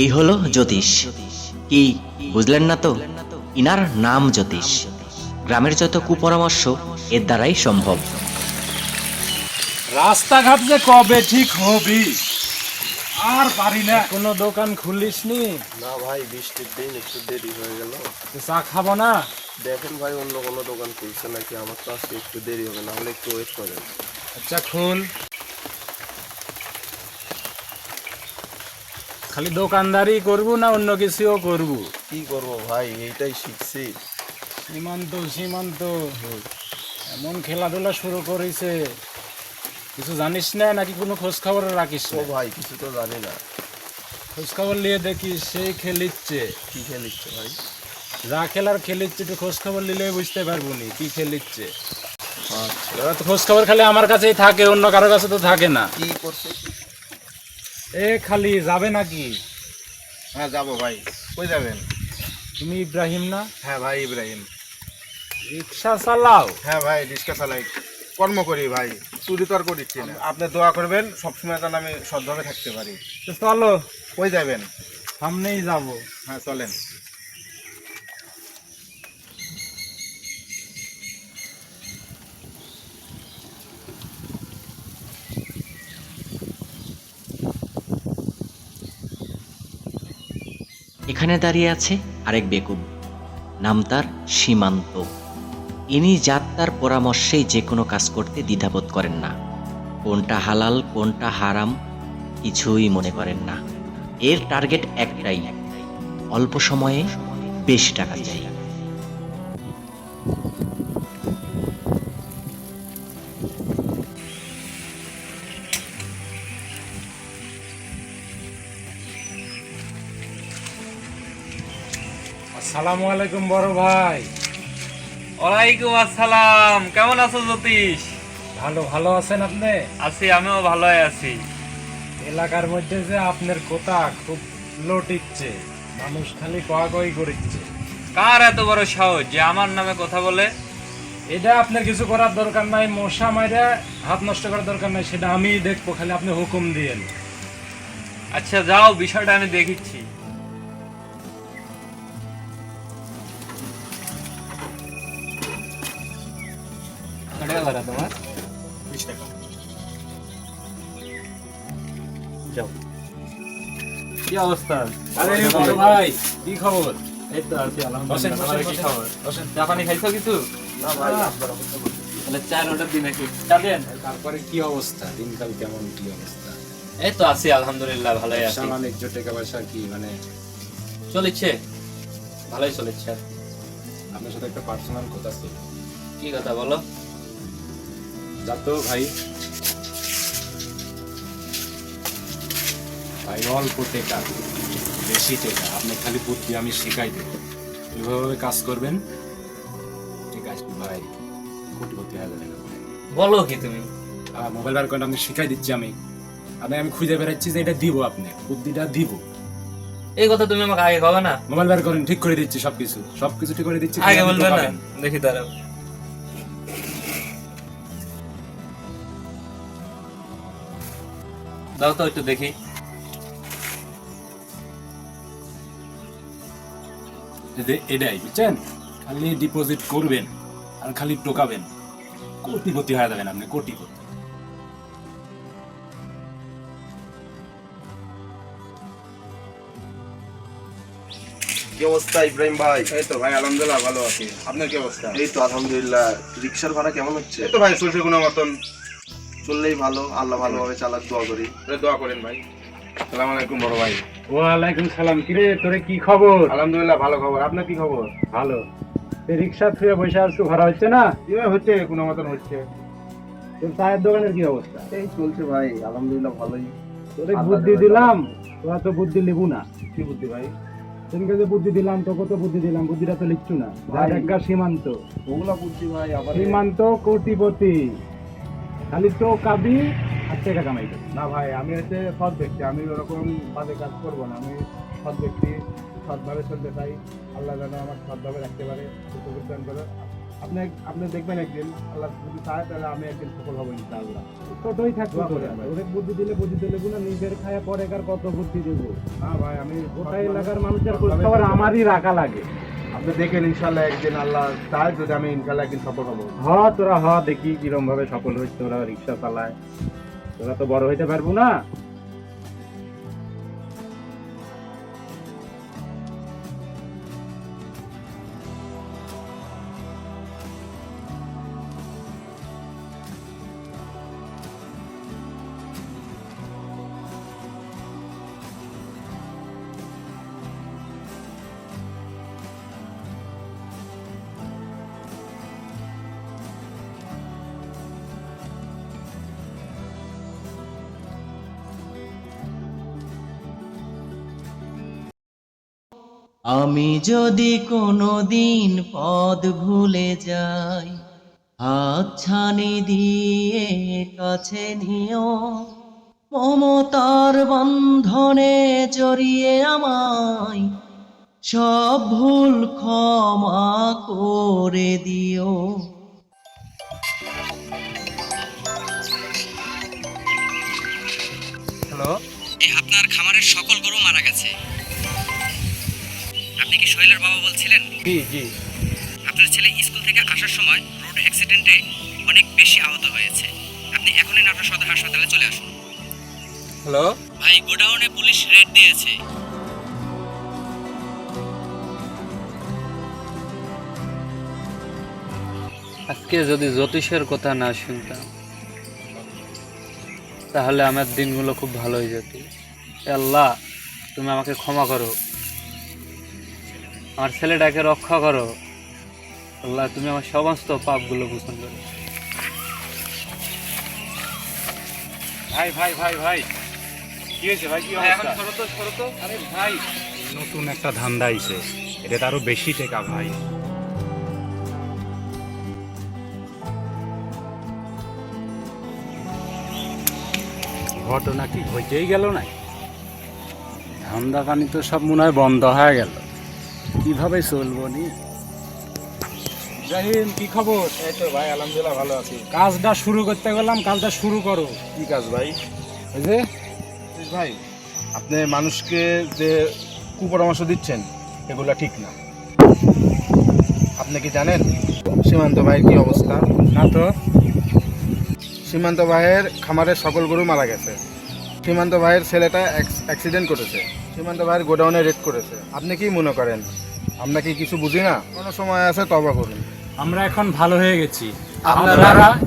এই হলো জ্যোতিষ। কি বুঝলেন না তো? ইনার নাম জ্যোতিষ। গ্রামের যত কুপরামর্শ এর দ্বারাই সম্ভব। রাস্তাঘাট যে কবে ঠিক হবি? আর পারি না। কোনো দোকান খুলিস নি না ভাই বৃষ্টির দিন একটু দেরি হয়ে গেল। চা খাব না? দেখেন ভাই অন্য কোনো দোকান খুলছে নাকি? আমার তো আজকে একটু দেরি হবে না হলে একটু ওয়েট করেন। আচ্ছা খুল। খালি দোকানদারি করব না অন্য কিছুও করব? কি করব ভাই? এইটাই শিখছি। সীমান্ত সীমান্ত। এমন খেলাধুলা শুরু করেছে। কিছু জানিস না? নাকি কোনো খোঁজ খবর রাখিস ও ভাই কিছু তো জানি না। খোঁজ খবর নিয়ে দেখিস সেই খেলিচ্ছে। কি খেলিচ্ছে ভাই? যা খেলার খেলিচ্ছে একটু খোঁজ খবর নিলে বুঝতে পারব নি কি খেলিচ্ছে। আচ্ছা। তো খোঁজ খবর খালি আমার কাছেই থাকে অন্য কারও কাছে তো থাকে না। কি করছে? এ খালি যাবে নাকি? হ্যাঁ যাব ভাই। কই যাবেন? তুমি ইব্রাহিম না? হ্যাঁ ভাই ইব্রাহিম। রিক্সা চালাও। হ্যাঁ ভাই রিক্সা চালাই। কর্ম করি ভাই। চুরি তর্ক দিচ্ছি না। আপনি দোয়া করবেন সবসময় যেন আমি সদ্ভাবে থাকতে পারি। তো চলো। কই যাবেন? সামনেই যাব। হ্যাঁ চলেন। এখানে দাঁড়িয়ে আছে আরেক বেকুব। নাম তার সীমান্ত। ইনি যাত্রার পরামর্শেই যে কোনো কাজ করতে দ্বিধাবোধ করেন না। কোনটা হালাল, কোনটা হারাম, কিছুই মনে করেন না। এর টার্গেট একটাই, অল্প সময়ে বেশি টাকা চাই। আসসালামু আলাইকুম বড় ভাই। ওয়ালাইকুম আসসালাম। কেমন আছো জ্যোতিষ? ভালো ভালো আছেন আপনি? আছি আমিও ভালোই আছি। এলাকার মধ্যে যে আপনার কথা খুব লটিচ্ছে মানুষ খালি কয়া কই করিচ্ছে। কার এত বড় সাহস যে আমার নামে কথা বলে? এটা আপনার কিছু করার দরকার নাই মশা মাইরা হাত নষ্ট করার দরকার নাই সেটা আমি দেখব খালি আপনি হুকুম দিয়েন। আচ্ছা যাও বিষয়টা আমি দেখিচ্ছি। কি অবস্থা? আরে ভাই কি খবর? এই তো আছি বসেন, বসেন, কি খবর চা খাইছো কিছু? না ভাই তাহলে চা অর্ডার দিন নাকি চা দেন। তারপরে কি অবস্থা? দিনকাল কেমন কি অবস্থা? এই তো আছি আলহামদুলিল্লাহ ভালোই আছি। সামাজিক টাকা পয়সা কি মানে? চলেছে ভালোই চলেছে। আপনার সাথে একটা পার্সোনাল কথা ছিল কি কথা বলো? যা তো ভাই। ভাই অল্প টেকা বেশি টেকা। আপনি খালি বুদ্ধি আমি শিখাই দেব। এভাবে কাজ করবেন? ঠিক আছে ভাই। বলো কি তুমি? মোবাইল বার করেন আপনি শিখাই দিচ্ছি আমি। আপনি আমি খুঁজে বেড়াচ্ছি যে এটা দিব আপনি বুদ্ধিটা দিব। এই কথা তুমি আমাকে আগে কবে না? মোবাইল বার করেন ঠিক করে দিচ্ছি সবকিছু। সবকিছু ঠিক করে দিচ্ছি আগে বলবে না? দেখি দাঁড়াও। দাও তো একটু দেখি। এটাই বুঝছেন? খালি ডিপোজিট করবেন আর খালি টোকাবেন। কোটিপতি হয়ে যাবেন আপনি কোটিপতি। কি অবস্থা ইব্রাহিম ভাই? এই তো ভাই আলহামদুলিল্লাহ ভালো আছি। আপনার কি অবস্থা? এই তো আলহামদুলিল্লাহ। রিক্সার ভাড়া কেমন হচ্ছে? এই তো ভাই চলছে কোনো মতন। চললেই ভালো আল্লাহ ভালোভাবে চালাক দোয়া করি। দোয়া করেন ভাই। সালাম আলাইকুম বড় ভাই। ওয়ালাইকুম সালাম। কিরে তোরে কি খবর? আলহামদুলিল্লাহ ভালো খবর। আপনার কি খবর? ভালো। রিক্সা থুয়ে বসে আসছো ভাড়া হচ্ছে না? কীভাবে হচ্ছে কোনো মতন হচ্ছে। তোর চায়ের দোকানের কি অবস্থা? এই চলছে ভাই আলহামদুলিল্লাহ ভালোই। তোরে বুদ্ধি দিলাম তোরা তো বুদ্ধি নেবু না। কি বুদ্ধি ভাই? সেদিনকে যে বুদ্ধি দিলাম তোকে তো বুদ্ধি দিলাম বুদ্ধিটা তো লিখছু না। ভাই। একটা সীমান্ত। ওগুলা বুদ্ধি ভাই আবার সীমান্ত কোটিপতি। খালি তো কাবি আর টাকা কামাই। না ভাই আমি হচ্ছে সৎ ব্যক্তি আমি ওরকম বাজে কাজ করব না। আমি সৎ ব্যক্তি সৎভাবে চলতে চাই। আল্লাহ যেন আমার সৎভাবে রাখতে পারে দান করে। আপনি আপনি দেখবেন একদিন আল্লাহ যদি চায় তাহলে আমি একদিন সফল হব ইনশাআল্লাহ। ছোটই থাকব করেন বুদ্ধি দিলে বুদ্ধি দিলে গুলো নিজের খায়া পরে কার কত বুদ্ধি দেবো। না ভাই আমি গোটা এলাকার মানুষের খোঁজ খবর আমারই রাখা লাগে। আপনি দেখেন ইনশাল্লাহ একদিন আল্লাহ চায় যদি আমি ইনশাল্লাহ একদিন সফল হব। হ, তোরা হ, দেখি কিরম ভাবে সফল হয়েছে তোরা রিক্সা চালায়। তোরা তো বড় হইতে পারব না। আমি যদি কোনো দিন পদ ভুলে যাই হাত ছানি দিয়ে কাছে নিও। মমতার বন্ধনে জড়িয়ে আমায় সব ভুল ক্ষমা করে দিও। হ্যালো? আপনার খামারের সকল গরু মারা গেছে। আপনি কি সোহেলের বাবা বলছিলেন? জি জি। আপনার ছেলে স্কুল থেকে আসার সময় রোড অ্যাক্সিডেন্টে অনেক বেশি আহত হয়েছে। আপনি এখনই নাটোর সদর হাসপাতালে চলে আসুন। হ্যালো? ভাই গোডাউনে পুলিশ রেড দিয়েছে। আজকে যদি জ্যোতিষের কথা না শুনতাম তাহলে আমার দিনগুলো খুব ভালো হয়ে যেত। আল্লাহ তুমি আমাকে ক্ষমা করো। আমার ছেলেটাকে রক্ষা করো। আল্লাহ তুমি আমার সমস্ত পাপগুলো পোষণ করো। ভাই ভাই ভাই ভাই কি হয়েছে ভাই? কি অবস্থা? আরে ভাই। নতুন একটা ধান্দা আইছে। এটা আরও বেশি টেকা ভাই। ঘটনা কি হইতেই গেল না ধান্দা পানি তো সব মনে হয় বন্ধ হয়ে গেল। কীভাবে চলবো নি? জাহিন কি খবর? এই তো ভাই আলহামদুলিল্লাহ ভালো আছি। কাজটা শুরু করতে গেলাম কাজটা শুরু করো। কি কাজ ভাই? ওই যে ভাই আপনি মানুষকে যে কুপরামর্শ দিচ্ছেন এগুলা ঠিক না। আপনি কি জানেন? সীমান্ত ভাইয়ের কি অবস্থা? না তো। সীমান্ত ভাইয়ের খামারের সকল গরু মারা গেছে। সীমান্ত ভাইয়ের ছেলেটা অ্যাক্সিডেন্ট করেছে। সীমান্ত ভাইয়ের গোডাউনে রেড করেছে। আপনি কি মনে করেন? আমরা কি কিছু বুঝি না? কোনো সময় আছে তবা করুন। আমরা এখন ভালো হয়ে গেছি। আপনারা